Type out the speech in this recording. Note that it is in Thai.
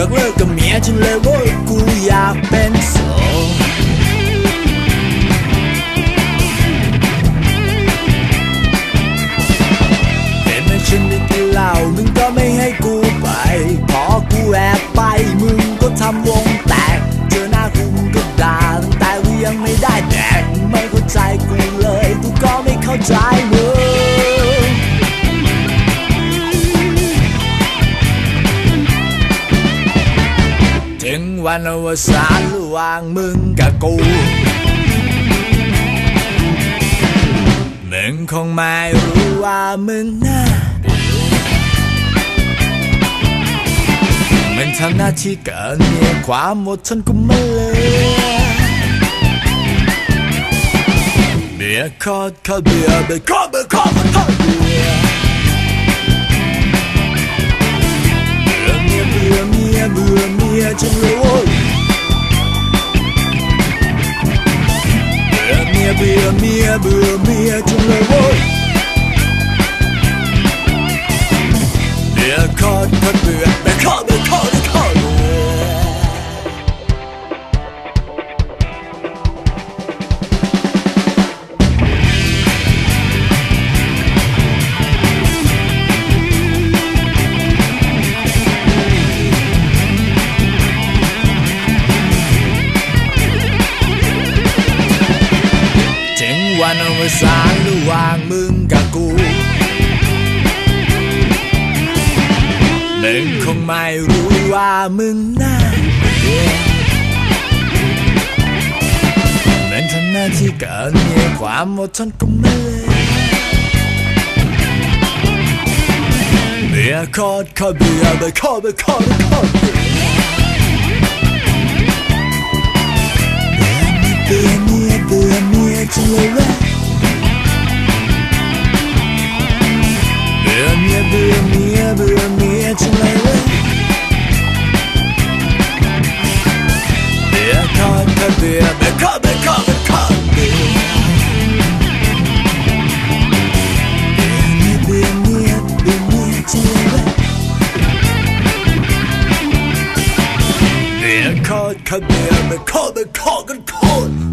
จังเลยโว้ยกูอยากเป็นโสดเห็นไหมฉันได้กินเหล้ามึงก็ไม่ให้กูไป พอกูแอบไปมึงก็ทำวงแตก เจอหน้ากูมึงก็ด่าตั้งแต่กูยังไม่ได้แดกไม่เข้าใจกูเลย กูก็ไม่เข้าใจมึง ถึงวันอวสานระหว่างมึงกับกูมึงคงไม่รู้ว่ามึงน่ามึงทำหน้าที่เกินเนียความอดทนกูไม่เหลยเบียร์คอดคอดเบียร์เบียร์คอดเบียร์คอด ยเบื่อเวันอวสานระหว่างมึงกับกูมึงคงไม่รู้ว่ามึงน่าเบื่อมึงทำหน้าที่เกินเนี่ยความอดทนก็ไม่เลยเบียร์คอดคอดเบียร์เบียร์คอดเบียร์คอดคอดเบียร์เบื่อเมียเบื่อเมียจังเลย เมียเบื่อเมียเบื่อเมียจังเลยเว้ยเบื่อคอดคอดเบื่อเบื่อคอดเบื่อคอดเบื่อคอดเบื่อเบื่อเมียเบื่อเมียจังเลยเว้ยเบื่อคอดคอดเบื่อเบื่อคอดเบื่อคอดกันคอดเบื่อ